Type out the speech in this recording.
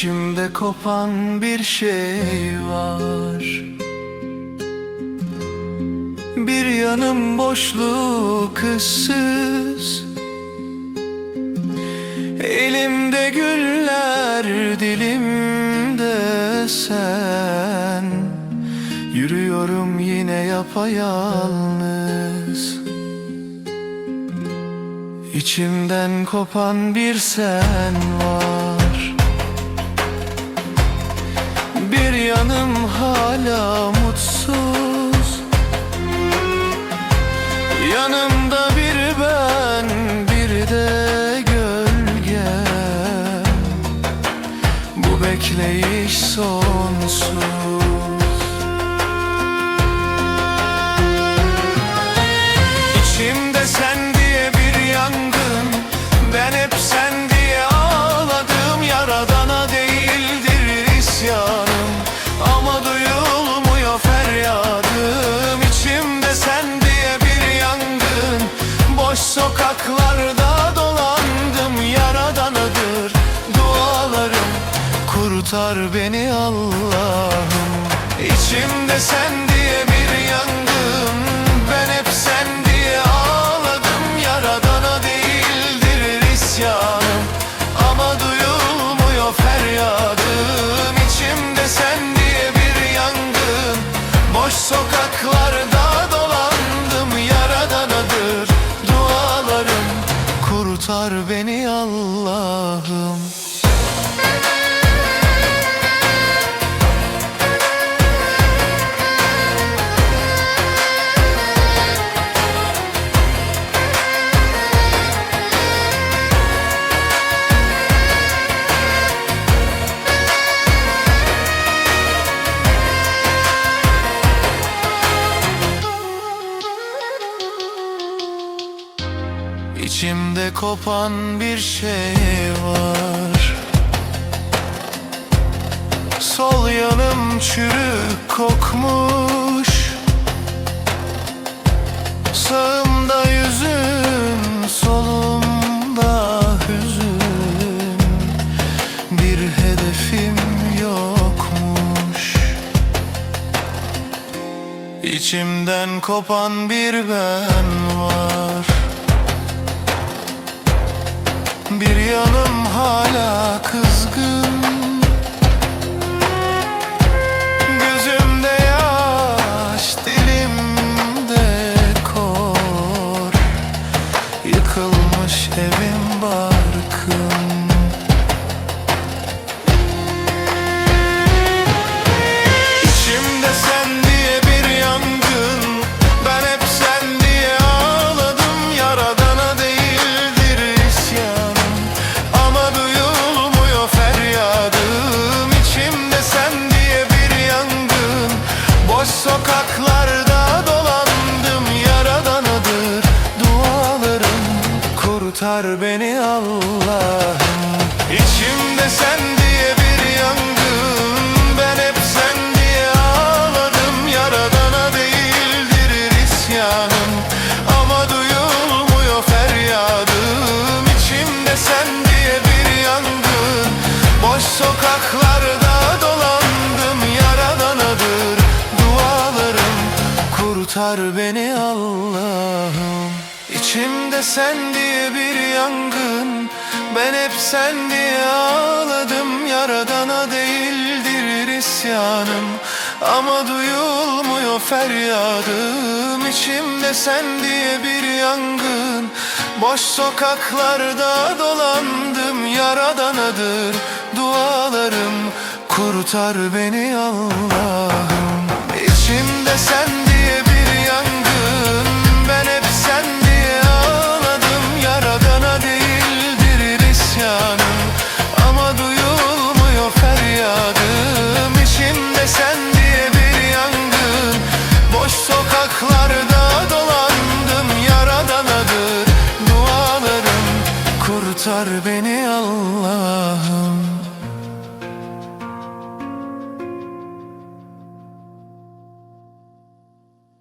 İçimde kopan bir şey var. Bir yanım boşluk ıssız. Elimde güller dilimde sen. Yürüyorum yine yapayalnız. İçimden kopan bir sen var yanım hala mutsuz. Yanımda bir ben bir de gölge. Bu bekleyiş sonsuz sokaklarda dolandım Yaradanıdır dualarım Kurtar beni Allah'ım. İçimde sen Kurtar beni İçimde kopan bir şey var. Sol yanım çürük kokmuş. Sağımda yüzüm, solumda hüzün. Bir hedefim yokmuş. İçimden kopan bir ben var Bir yanım hala kızgın. Gözümde yaş, dilimde kor. Yıkılmış evim barkım Kurtar beni Allah'ım. İçimde sen diye bir yangın Ben hep sen diye ağladım. Yaradana değildir isyanım. Ama duyulmuyor feryadım İçimde sen diye bir yangın Boş sokaklarda dolandım. Yaradanadır dualarım Kurtar beni Allah'ım İçimde sen diye bir yangın Ben hep sen diye ağladım. Yaradana değildir isyanım Ama duyulmuyor feryadım İçimde sen diye bir yangın Boş sokaklarda dolandım. Yaradanadır dualarım Kurtar beni Allah'ım. İçimde sen beni Allah'ım.